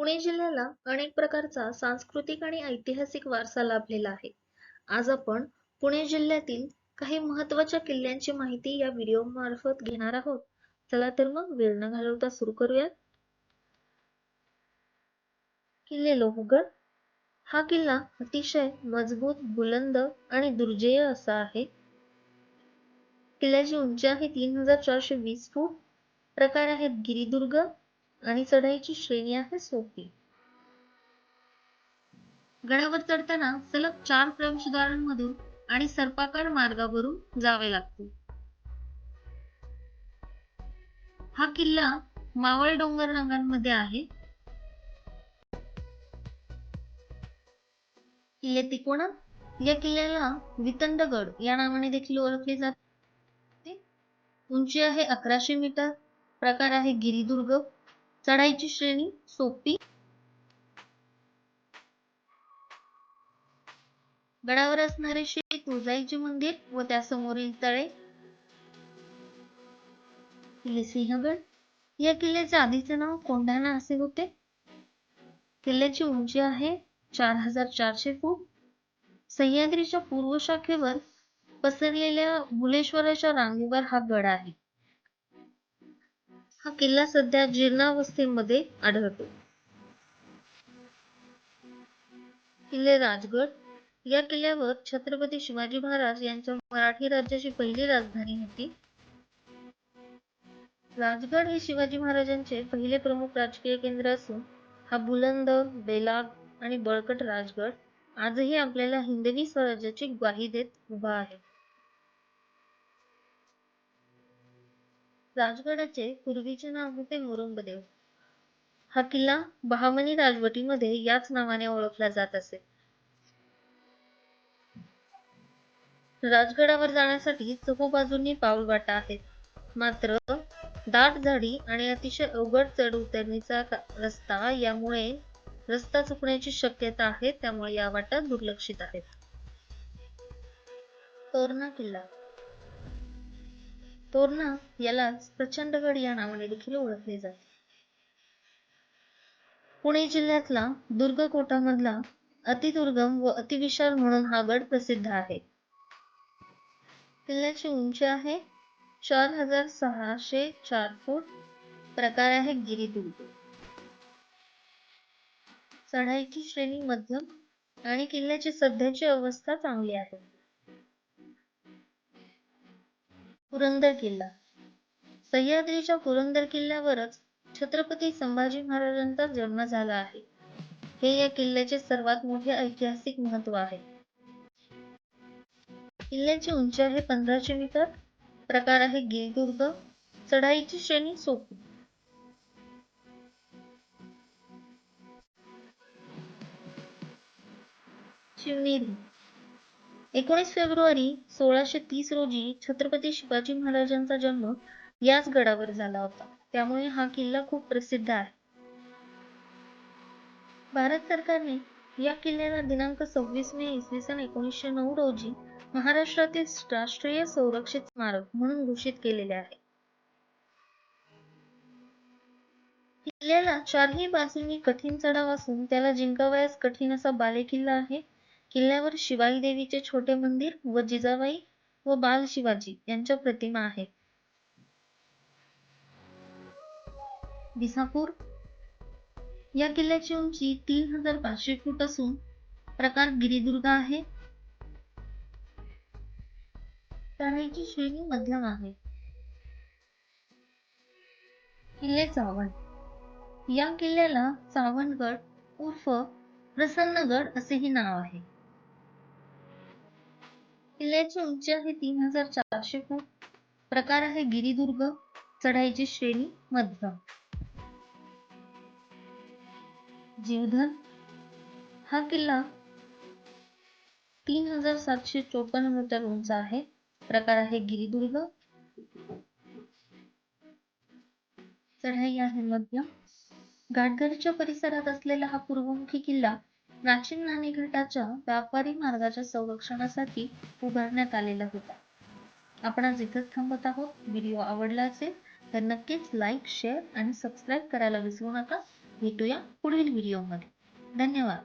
पुणे जिल्ह्याला अनेक प्रकारचा सांस्कृतिक आणि ऐतिहासिक वारसा लाभलेला आहे. आज आपण पुणे जिल्ह्यातील काही महत्त्वाच्या किल्ल्यांची माहिती या व्हिडिओ मार्फत घेणार आहोत. चला तर मग वेळ न घालवता सुरू करूयात. किल्ले लोहगड हा किल्ला अतिशय मजबूत, बुलंद आणि दुर्जेय असा आहे. किल्ल्याची उंची आहे तीन हजार चारशे वीस फूट. प्रकार आहेत गिरिदुर्ग आणि चढाईची श्रेणी आहे सोपी. गडावर चढताना सलग चार प्रवेशद्वारांमधून आणि सर्पाकार मार्गावरून जावे लागते. हा किल्ला मावळ डोंगर रंगांमध्ये आहे. किल्ले तिकोणा या किल्ल्याला वितंडगड या नावाने देखील ओळखले जाते. उंची आहे अकराशे मीटर. प्रकार आहे गिरिदुर्ग. चढाईची श्रेणी सोपी. गडावर असणारे श्री तुळजाईचे मंदिर व त्यासमोरील तळे. किल्ले सिंहगड या किल्ल्याचे आधीचे नाव कोंढाणा असे होते. किल्ल्याची उंची आहे चार हजार चारशे फूट. सह्याद्रीच्या पूर्व शाखेवर पसरलेल्या भुलेश्वराच्या रांगेवर हा गड आहे. हा किल्ला सध्या जीर्णावस्थेमध्ये आढळतो. किल्ले राजगड या किल्ल्यावर छत्रपती शिवाजी महाराज यांच्या मराठी राज्याची पहिली राजधानी होती. राजगड हे शिवाजी महाराजांचे पहिले प्रमुख राजकीय केंद्र असून हा बुलंद, बेलाग आणि बळकट राजगड आजही आपल्याला हिंदवी स्वराज्याची ग्वाही देत उभा आहे. राजगडाचे पूर्वीचे नाव होते मुरुंबदेव. हा किल्ला बहामनी राजवटीमध्ये याच नावाने ओळखला जात असे. राजगडावर जाण्यासाठी चहूबाजूंनी पाऊलवाटा आहेत. मात्र दाट झाडी आणि अतिशय अवघड चढ उतरणीचा रस्ता यामुळे रस्ता चुकण्याची शक्यता आहे त्यामुळे या वाटा दुर्लक्षित आहेत. तोरणा किल्ला तोरणा यालाच प्रचंडगड या नावाने देखील ओळखले जाते. पुणे जिल्ह्यातला दुर्ग कोटामधला अतिदुर्गम व अतिविशाल म्हणून हा गड प्रसिद्ध आहे. किल्ल्याची उंची आहे चार हजार सहाशे चार फूट. प्रकार आहे गिरिदुर्ग. चढाईची श्रेणी मध्यम आणि किल्ल्याची सध्याची अवस्था चांगली आहे. पुरंदर किल्ला सह्याद्रीच्या पुरंदर किल्ल्यावरच छत्रपती संभाजी महाराजांचा जन्म झाला आहे. हे या किल्ल्याचे सर्वात मोठे ऐतिहासिक महत्त्व आहे. किल्ल्याची उंची आहे पंधराशे मीटर. प्रकार आहे गिरदुर्ग चढाईची श्रेणी सोपी. शिवनेरी एकोणीस फेब्रुवारी सोळाशे तीस रोजी छत्रपती शिवाजी महाराजांचा जन्म याच गडावर झाला होता. त्यामुळे हा किल्ला खूप प्रसिद्ध आहे. भारत सरकारने या किल्ल्याला दिनांक सव्वीस मे इसवी सन एकोणीसशे नऊ रोजी महाराष्ट्रातील राष्ट्रीय संरक्षित स्मारक म्हणून घोषित केलेले आहे. किल्ल्याला चारही बाजूंनी कठीण चढाव असून त्याला जिंकावयास कठीण असा बालेकिल्ला आहे. किल्ल्यावर शिवाई देवीचे छोटे मंदिर व जिजाबाई व बाल शिवाजी यांच्या प्रतिमा आहेत. विसापूर या किल्ल्याची उंची तीन हजार पाचशे फूट असून प्रकार गिरिदुर्ग आहे. प्राण्यांची श्रेणी मध्यम आहे. किल्ले चावण या किल्ल्याला चावणगड उर्फ प्रसन्नगड असेही नाव आहे. किल्ल्याची उंची आहे तीन हजार चारशे फूट. प्रकार आहे गिरिदुर्ग. चढाईची श्रेणी मध्यम. जीवधन हा किल्ला तीन हजार सातशे चोपन्न मीटर उंच आहे. प्रकार आहे गिरिदुर्ग. चढाई आहे मध्यम. घाटघरच्या परिसरात असलेला हा पूर्वमुखी किल्ला प्राचीन नाणेघाटाच्या व्यापारी मार्गाच्या संरक्षणासाठी उभारण्यात आलेला होता. आपण आज इथंच थांबत आहोत. व्हिडिओ आवडला असेल तर नक्कीच लाईक, शेअर आणि सबस्क्राईब करायला विसरू नका. भेटूया पुढील व्हिडिओमध्ये धन्यवाद